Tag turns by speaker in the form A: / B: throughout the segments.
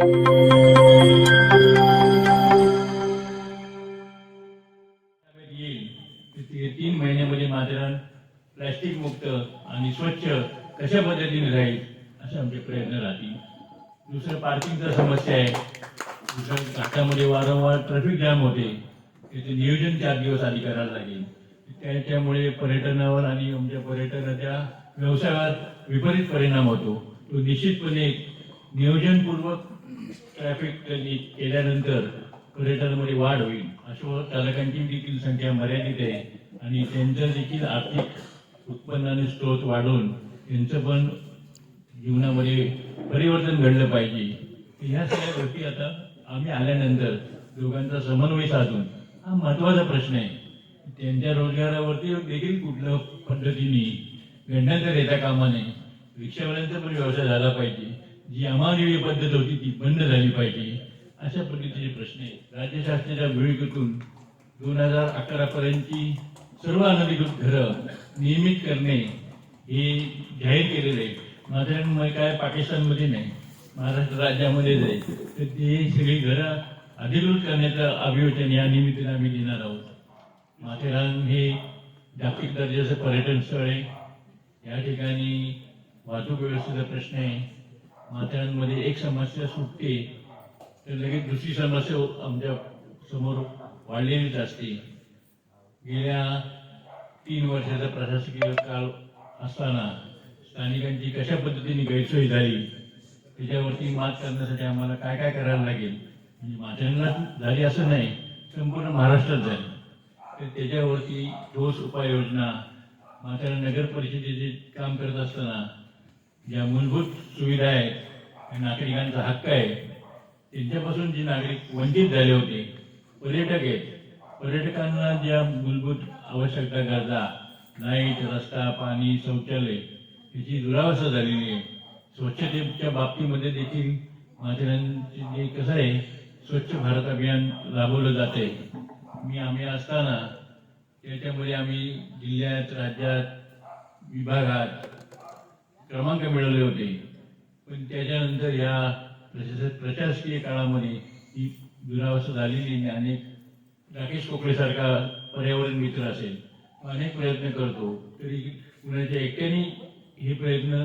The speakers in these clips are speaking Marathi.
A: तीन महिन्यामध्ये माथेरान प्लॅस्टिक मुक्त आणि स्वच्छ कशा पद्धतीने राहील असे आमचे प्रयत्न राहतील. दुसरं पार्किंगचा समस्या आहे. दुसरं घाटामध्ये वारंवार ट्रॅफिक जाम होते. त्याचे नियोजन चार दिवस आधी करायला लागेल. त्याच्यामुळे पर्यटनावर आणि आमच्या पर्यटनाच्या व्यवसायावर विपरीत परिणाम होतो. तो निश्चितपणे नियोजनपूर्वक ट्रॅफिक केल्यानंतर पर्यटनामध्ये वाढ होईल. अशा चालकांची देखील संख्या मर्यादित आहे आणि त्यांचं देखील आर्थिक उत्पन्नाने स्रोत वाढवून त्यांचं पण जीवनामध्ये परिवर्तन घडलं पाहिजे. ह्या सगळ्या गोष्टी आता आम्ही आल्यानंतर दोघांचा समन्वय साधून हा महत्त्वाचा प्रश्न आहे. त्यांच्या रोजगारावरती देखील कुठल्या पद्धतीने गंडांतर येता कामा नये रिक्षावाल्यांचा पण व्यवसाय झाला पाहिजे. जी अमानवीय पद्धत होती ती बंद झाली पाहिजे. अशा पद्धतीचे प्रश्न आहेत राज्य शासनाच्या दोन हजार अकरा पर्यंतची सर्व अनधिकृत घरं नियमित करणे हे जाहीर केलेलं आहे मात्र काय पाकिस्तानमध्ये नाही महाराष्ट्र राज्यामध्येच आहे तर ते सगळी घरं अधिकृत करण्याचं अभियोजन या निमित्ताने आम्ही देणार आहोत. माथेरान हे जागतिक दर्जाचं पर्यटन स्थळ आहे. या ठिकाणी वाहतूक व्यवस्थेचा प्रश्न आहे. माथेरानमध्ये एक समस्या सुटते तर लगेच दुसरी समस्या आमच्यासमोर वाढलेलीच असते. गेल्या तीन वर्षाचा प्रशासकीय काळ असताना स्थानिकांची कशा पद्धतीने गैरसोय झाली त्याच्यावरती मात करण्यासाठी आम्हाला काय काय करायला लागेल? म्हणजे माझ्यांना झाली असं नाही संपूर्ण महाराष्ट्रात झाली. तर त्याच्यावरती ठोस उपाययोजना मात्र नगर परिषदेचे काम करत असताना ज्या मूलभूत सुविधा आहेत नागरिकांचा हक्क आहे त्यांच्यापासून जे नागरिक वंचित झाले होते पर्यटक आहेत पर्यटकांना ज्या मूलभूत आवश्यकता गरजा लाइट रस्ता पाणी शौचालय याची दुरावस्था झालेली आहे. स्वच्छतेच्या बाबतीमध्ये देखील माथेरानचे जे कसं आहे स्वच्छ भारत अभियान राबवलं जाते मी आम्ही असताना त्याच्यामध्ये आम्ही जिल्ह्यात राज्यात विभागात क्रमांक मिळवले होते. पण त्याच्यानंतर ह्या प्रशास प्रशासकीय काळामध्ये ही दुरावस्था झालेली नाही अनेक राकेश कोकळेसारखा पर्यावरण मित्र असेल अनेक प्रयत्न करतो. तरी कुणाच्या एकट्याने हे प्रयत्न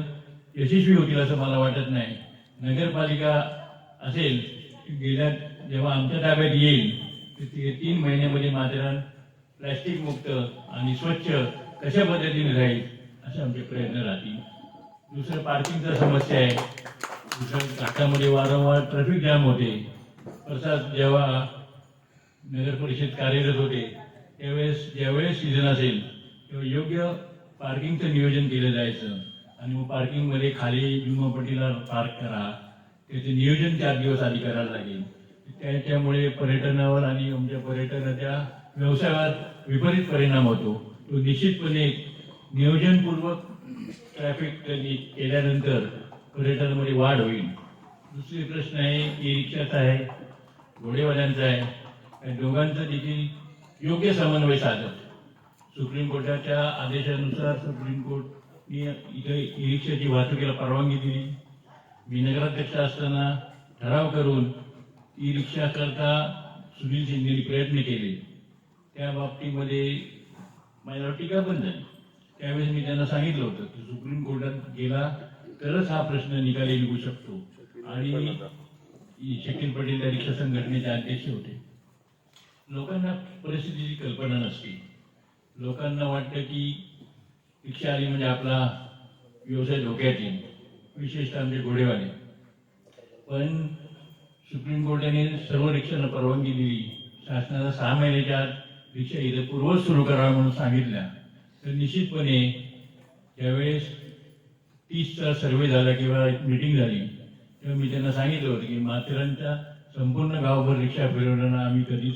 A: यशस्वी होतील असं मला वाटत नाही. नगरपालिका असेल गेल्या जेव्हा आमच्या ताब्यात येईल तर ते तीन महिन्यामध्ये माथेरान प्लॅस्टिक मुक्त आणि स्वच्छ कशा पद्धतीने राहील असे आमचे प्रयत्न राहतील. दुसरं पार्किंगचा समस्या आहे. दुसरं घाटामध्ये वारंवार ट्रॅफिक जाम होते. प्रसाद जेव्हा नगर परिषद कार्यरत होते त्यावेळेस ज्यावेळेस सीझन असेल तेव्हा योग्य पार्किंगचं नियोजन केलं जायचं. आणि मग पार्किंगमध्ये खाली जुमापट्टीला पार्क करा. त्याचे नियोजन चार दिवस आधी करायला लागेल. त्याच्यामुळे पर्यटनावर आणि आमच्या पर्यटनाच्या व्यवसायावर विपरीत परिणाम होतो. तो निश्चितपणे नियोजनपूर्वक ट्रॅफिक केल्यानंतर पर्यटनामध्ये वाढ होईल? दुसरे प्रश्न आहे ई रिक्षाचा आहे घोडेवाल्यांचा आहे आणि दोघांचं देखील योग्य समन्वय साधत सुप्रीम कोर्टाच्या आदेशानुसार सुप्रीम कोर्टने इथे ई रिक्षाची वाहतुकीला परवानगी दिली. मी नगराध्यक्ष असताना ठराव करून ई रिक्षाकरता सुनील शिंदेने प्रयत्न केले. त्या बाबतीमध्ये माझ्यावर टीका पण झाली. त्यावेळेस मी त्यांना सांगितलं होतं की सुप्रीम कोर्टात गेला तरच हा प्रश्न निकाली निघू शकतो. आणि शकील पटेल त्या रिक्षा संघटनेचे अध्यक्ष होते. लोकांना परिस्थितीची कल्पना नसते. लोकांना वाटतं की रिक्षा आली म्हणजे आपला व्यवसाय धोक्यात येईल विशेषतः आमचे घोडेवाले. पण सुप्रीम कोर्टाने सर्व रिक्षांना परवानगी दिली. शासनाला सहा महिन्याच्या आत रिक्षा इथं पूर्वच सुरू कराव्या म्हणून सांगितल्या. तर निश्चितपणे त्यावेळेस तीसचा सर्वे झाला किंवा एक मीटिंग झाली तेव्हा मी त्यांना सांगितलं होतं की माथेरानच्या संपूर्ण गावभर रिक्षा फिरवताना आम्ही कधीच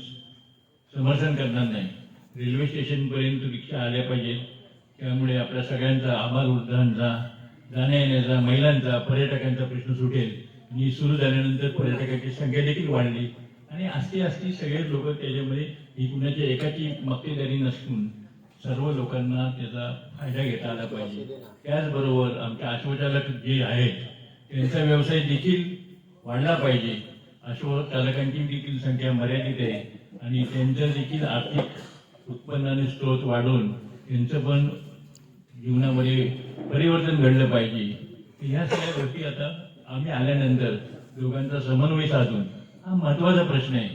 A: समर्थन करणार नाही. रेल्वे स्टेशनपर्यंत रिक्षा आल्या पाहिजेत. त्यामुळे आपल्या सगळ्यांचा आभार वृद्धांचा जाण्या येण्याचा महिलांचा पर्यटकांचा प्रश्न सुटेल. आणि सुरू झाल्यानंतर पर्यटकांची संख्या देखील वाढली. आणि असती असती सगळे लोक त्याच्यामध्ये ही कुणाच्या एकाची मक्तेदारी नसून सर्व लोकांना त्याचा फायदा घेता आला पाहिजे. त्याचबरोबर आमच्या आश्वचालक जे आहेत त्यांचा व्यवसाय देखील वाढला पाहिजे. अश्वचालकांची देखील संख्या मर्यादित आहे आणि त्यांचं देखील आर्थिक उत्पन्नाने स्रोत वाढवून त्यांचं पण जीवनामध्ये परिवर्तन घडलं पाहिजे. ह्या सगळ्या गोष्टी आता आम्ही आल्यानंतर दोघांचा समन्वय साधून हा महत्त्वाचा प्रश्न आहे.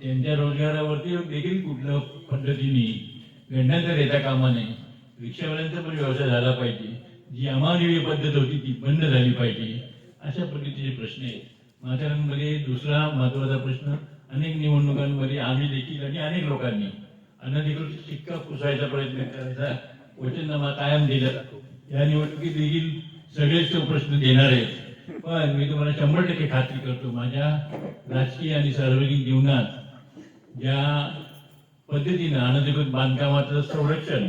A: त्यांच्या रोजगारावरती देखील कुठल्या पद्धतीने गंडांतर येता कामा नये रिक्षावाल्यांचा पण व्यवसाय झाला पाहिजे. जी अमानवीय पद्धत होती ती बंद झाली पाहिजे. अशा पद्धतीचे प्रश्न आहेत. म्हाताऱ्यांमध्ये दुसरा महत्त्वाचा प्रश्न अनेक निवडणुकांमध्ये आम्ही देखील आणि अनेक लोकांनी अनधिकृत शिक्का पुसायचा प्रयत्न करायचा वचननामा कायम दिला जातो. या निवडणुकीत देखील सगळेच तो प्रश्न देणार आहेत. पण मी तुम्हाला शंभर टक्के खात्री करतो माझ्या राजकीय आणि सार्वजनिक जीवनात ज्या पद्धतीनं अनधिकृत बांधकामाचं संरक्षण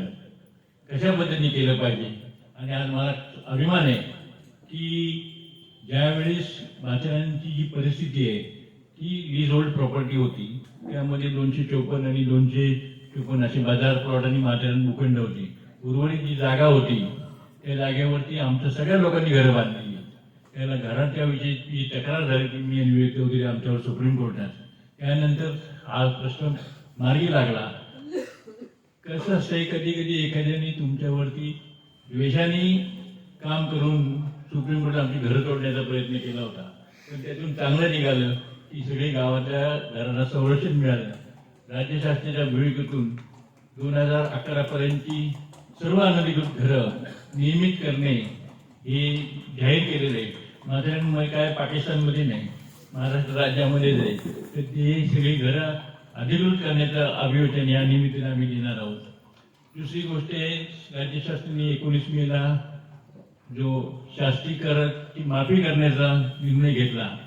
A: कशा पद्धतीने केलं पाहिजे? आणि आज मला अभिमान आहे की ज्यावेळेस म्हाताऱ्यांची जी परिस्थिती आहे ती लीज होल्ड प्रॉपर्टी होती. त्यामध्ये दोनशे चोपन्न आणि दोनशे चोपन्न असे बाजार प्लॉट आणि माथेरान भूखंड होती. उर्वरित जी जागा होती त्या जागेवरती आमच्या सगळ्या लोकांनी घरं बांधली. त्याला घरांच्या विषयी तक्रार झाली की मी आणि होती आमच्यावर सुप्रीम कोर्टात त्यानंतर हा प्रश्न मार्गी लागला. कसं असतंय कधी कधी एखाद्याने तुमच्यावरती द्वेषाने काम करून सुप्रीम कोर्टात आमची घरं तोडण्याचा प्रयत्न केला होता. पण त्यातून चांगलं निघालं की सगळे गावातल्या घरांना संरक्षण मिळालं. राज्य शासनाच्या भूमिकेतून दोन हजार अकरा पर्यंतची सर्व अनधिकृत घरं नियमित करणे हे जाहीर केलेलं आहे. माझ्यामुळे काय पाकिस्तानमध्ये नाही महाराष्ट्र राज्यामध्येच आहे तर ते सगळी घरं अधिकृत करण्याचं अभिवचन या निमित्ताने आम्ही देणार आहोत. दुसरी गोष्ट आहे राज्य शासनाने एकोणीस मेला जो शास्त्रीकरणाची माफी करण्याचा निर्णय घेतला.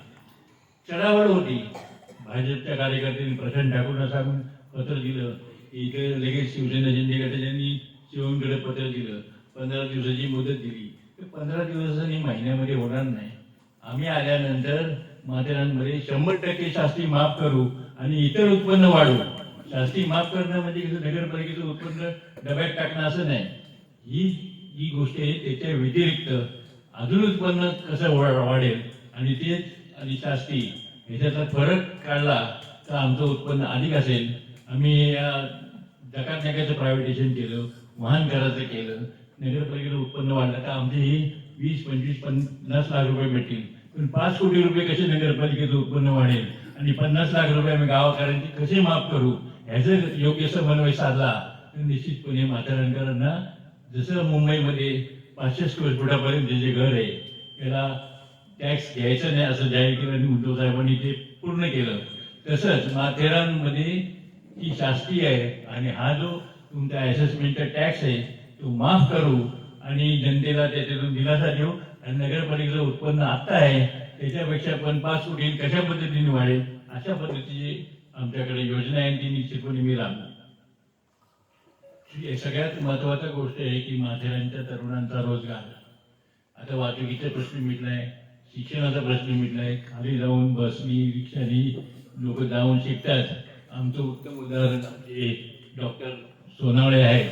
A: चढावड होती. भाजपच्या कार्यकर्त्यांनी प्रशांत ठाकूरला सांगून पत्र दिलं. इथे लगेच शिवसेना शिंदे गटाच्यांनी शिवमकडे पत्र दिलं. पंधरा दिवसाची मुदत दिली. ते पंधरा दिवसांनी महिन्यामध्ये होणार नाही. आम्ही आल्यानंतर माथेरानमध्ये शंभर टक्के शास्त्री माफ करू. आणि इतर उत्पन्न वाढवू शासकीय माफ करणं म्हणजे कसं नगरपालिकेचं उत्पन्न डब्यात टाकणं असं नाही. ही जी गोष्ट आहे त्याच्या व्यतिरिक्त अजून उत्पन्न कसं वाढेल आणि ते आणि शासकीय ह्याच्यातला फरक काढला तर आमचं उत्पन्न अधिक असेल. आम्ही जकात नकाचं प्रायव्हेटेशन केलं वाहन करायचं केलं नगरपालिकेचं उत्पन्न वाढलं. तर आमचे हे वीस पंचवीस पन्नास लाख रुपये भेटतील. पण पाच कोटी रुपये कसे नगरपालिकेचं उत्पन्न वाढेल? आणि पन्नास लाख रुपये आम्ही गावाकरांचे कसे माफ करू? ह्याचं योग्य समन्वय साधला तर निश्चितपणे म्हाताऱ्यांकरांना जसं मुंबईमध्ये पाचशे स्क्वेअर फुटापर्यंत जे घर आहे त्याला टॅक्स घ्यायचा नाही असं जाहीर केलं आणि उद्धव साहेबांनी ते पूर्ण केलं. तसंच माथेरानमध्ये ही शास्त्रीय आहे आणि हा जो तुमचा असेसमेंटचा टॅक्स आहे तो माफ करू आणि जनतेला त्याच्यातून दिलासा देऊ. आणि नगरपालिकेचं उत्पन्न आता आहे त्याच्यापेक्षा पण पाच कोटी कशा पद्धतीने वाढेल अशा पद्धतीची आमच्याकडे योजना आहे आणि ती निश्चितपणे मी राबणार सगळ्यात महत्त्वाचा गोष्ट आहे की माथेरानच्या तरुणांचा रोजगार. आता वाहतुकीचा प्रश्न मिटलाय शिक्षणाचा प्रश्न मिटलाय खाली जाऊन बसनी रिक्षानी लोक जाऊन शिकतात. आमचं उत्तम उदाहरण आमचे डॉक्टर सोनावळे आहेत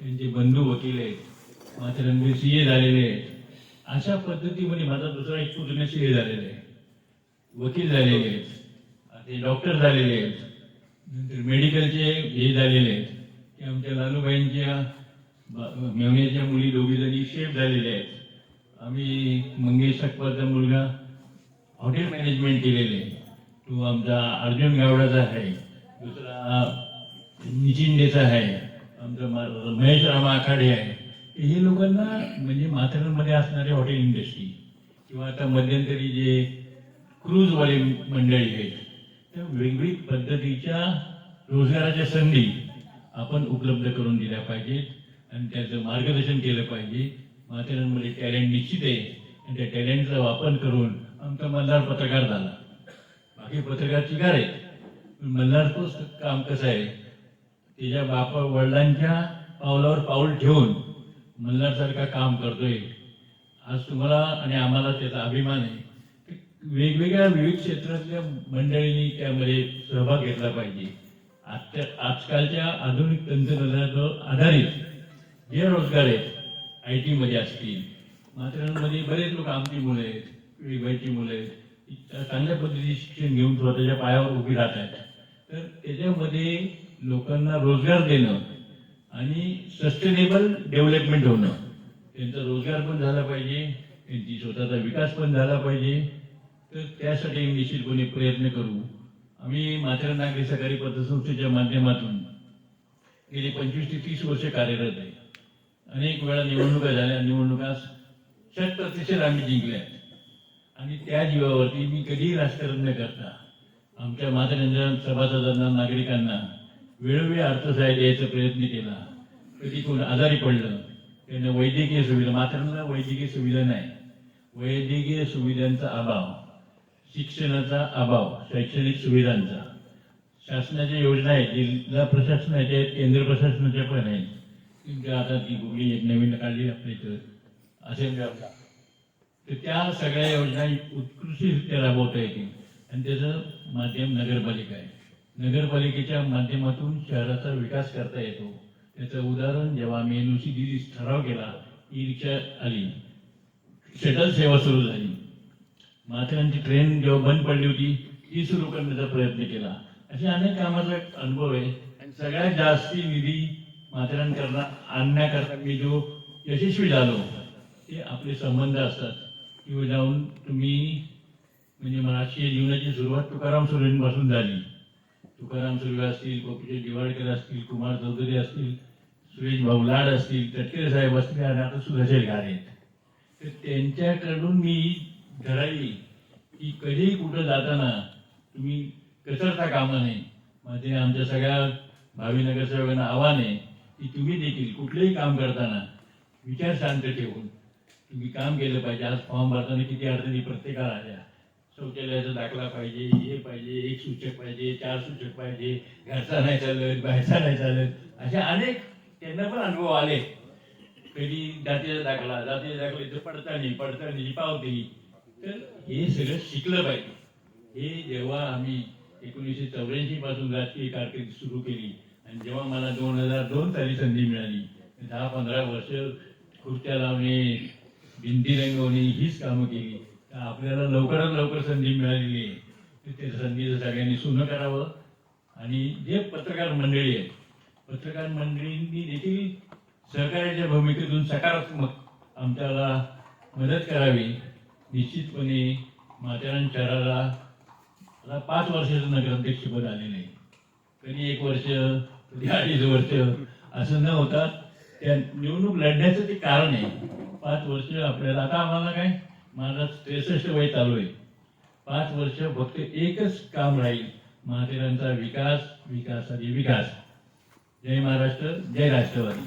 A: त्यांचे बंधू वकील आहेत माथेरांचे सी ए झालेले आहेत. अशा पद्धतीमध्ये माझा दुसरा एक जुन्याशी हे ए आहे वकील झालेले आहेत. ते डॉक्टर झालेले आहेत. नंतर मेडिकलचे हे झालेले आहेत. की आमच्या लालूबाईंच्या बा- मेवण्याच्या मुली दोघी जणी शेफ झालेल्या आहेत. आम्ही मंगेश अकबरचा मुलगा हॉटेल मॅनेजमेंट केलेले आहे. तो आमचा अर्जुन गावडाचा आहे. दुसरा निचिंडेचा आहे. आमचा मा- महेश रामा आखाडे आहे. हे लोकांना म्हणजे माथेरानमध्ये असणारे हॉटेल इंडस्ट्री किंवा आता मध्यंतरी जे क्रूजवाले मंडळी आहेत त्या वेगवेगळी पद्धतीच्या रोजगाराच्या संधी आपण उपलब्ध करून दिल्या पाहिजेत आणि त्याचं मार्गदर्शन केलं पाहिजे. माथेरानमध्ये टॅलेंट निश्चित आहे आणि त्या टॅलेंटचा वापर करून आमचा मल्हार पत्रकार झाला. बाकी पत्रकार चिकार आहेत. पण तोच काम कसं आहे? त्याच्या बापा वडिलांच्या पावलावर पाऊल ठेवून मल्हारसारखा काम करतोय. आज तुम्हाला आणि आम्हाला त्याचा अभिमान आहे. वेगवेगळ्या विविध क्षेत्रातल्या मंडळींनी त्यामध्ये सहभाग घेतला पाहिजे. आजच्या आजकालच्या आधुनिक तंत्रज्ञानावर आधारित जे रोजगार आहेत आय टीमध्ये असतील माथेरानमध्ये बरेच लोक आमची मुलं आहेत वेगवेगळी मुलं आहेत चांगल्या पद्धतीने शिक्षण घेऊन स्वतःच्या पायावर उभी राहत आहेत. तर त्याच्यामध्ये लोकांना रोजगार देणं आणि सस्टेनेबल डेव्हलपमेंट होणं. त्यांचा रोजगार पण झाला पाहिजे त्यांची स्वतःचा विकास पण झाला पाहिजे. तर त्यासाठी निश्चितपणे प्रयत्न करू. आम्ही मात्र नागरी सहकारी पतसंस्थेच्या माध्यमातून गेली पंचवीस ते तीस वर्ष कार्यरत आहे. अनेक वेळा निवडणुका झाल्या निवडणुका शत प्रतिशत आम्ही जिंकल्या. आणि त्या जीवावरती मी कधीही राजकारण न करता आमच्या मातरंजन सभासदांना नागरिकांना वेळोवेळी अर्थसहाय्य द्यायचा प्रयत्न केला. कधी कोण आजारी पडलं. त्यांना वैद्यकीय सुविधा मात्रांना वैद्यकीय सुविधा नाही. वैद्यकीय सुविधांचा अभाव शिक्षणाचा अभाव शैक्षणिक सुविधांचा. शासनाच्या योजना आहेत जिल्हा प्रशासनाच्या आहेत केंद्र प्रशासनाच्या पण आहेत. तुमच्या आता ती कुठली एक नवीन काढली आपल्या इथं. असेल म्हणजे आपला तर त्या सगळ्या योजना उत्कृष्टरित्या राबवता येतील. आणि त्याचं माध्यम नगरपालिका आहे. नगरपालिकेच्या माध्यमातून शहराचा विकास करता येतो. त्याचं उदाहरण जेव्हा आम्ही एन दिली ठराव केला ई रिक्षा आली. शटल सेवा सुरू झाली. माथेरानची ट्रेन जेव्हा बंद पडली होती ती सुरू करण्याचा प्रयत्न केला. असे अनेक कामाचा एक अनुभव आहे. आणि सगळ्यात जास्ती निधी माथेरान आणण्याकरता मी जो यशस्वी झालो ते आपले संबंध असतात. किंवा जाऊन तुम्ही म्हणजे मराठी जीवनाची सुरुवात तुकाराम सुरेंपासून झाली. तुकाराम सुर्वे असतील गोपीचंद दिवाळकर असतील कुमार चौधरी असतील सुरेश भाऊ लाड असतील तटकरे साहेब असतील आणि आता सुधाशेर गाणे तर त्यांच्याकडून मी ठरावी की कधीही कुठं जाताना तुम्ही कचरता कामा नये. माझे आमच्या सगळ्या भावी नगरसेवकांना आव्हान आहे की तुम्ही देखील कुठलंही काम करताना विचार शांत ठेवून तुम्ही काम केलं पाहिजे. आज फॉर्म भरताना किती अडचणी प्रत्येकाला आल्या. शौचालयाचा दाखला पाहिजे हे पाहिजे एक सूचक पाहिजे चार सूचक पाहिजे घरचा नाही चालत बाहेरचा नाही चालत असे अनेक त्यांना पण अनुभव आले. कधी जातीचा दाखला जातीच्या दाखल्याचं पडताळणी पडताळणीची पावती. तर हे सगळं शिकलं पाहिजे. हे जेव्हा आम्ही एकोणीसशे चौऱ्याऐंशी पासून राजकीय कारकीर्द सुरू केली आणि जेव्हा मला दोन हजार दोन साली संधी मिळाली दहा पंधरा वर्ष खुर्च्या लावणे भिंती रंगवणे हीच कामं केली. आपल्याला लवकरात लवकर संधी मिळालेली आहे तर संधीचं सगळ्यांनी सुनं करावं. आणि जे पत्रकार मंडळी आहेत पत्रकार मंडळींनी देखील सहकार्याच्या भूमिकेतून सकारात्मक आमच्याला मदत करावी. निश्चितपणे माथेरान शहराला आता पाच वर्षाचं नगराध्यक्षपद आलेलं आहे कधी एक वर्ष कधी अडीच वर्ष असं न होता त्या निवडणूक लढण्याचं ते कारण आहे. पाच वर्ष आपल्याला आता आम्हाला काय? माझा त्रेसष्ट वय चालू आहे. पाच वर्ष फक्त एकच काम राहील. माथेरानचा विकास विकास आणि विकास. जय महाराष्ट्र जय राष्ट्रवादी.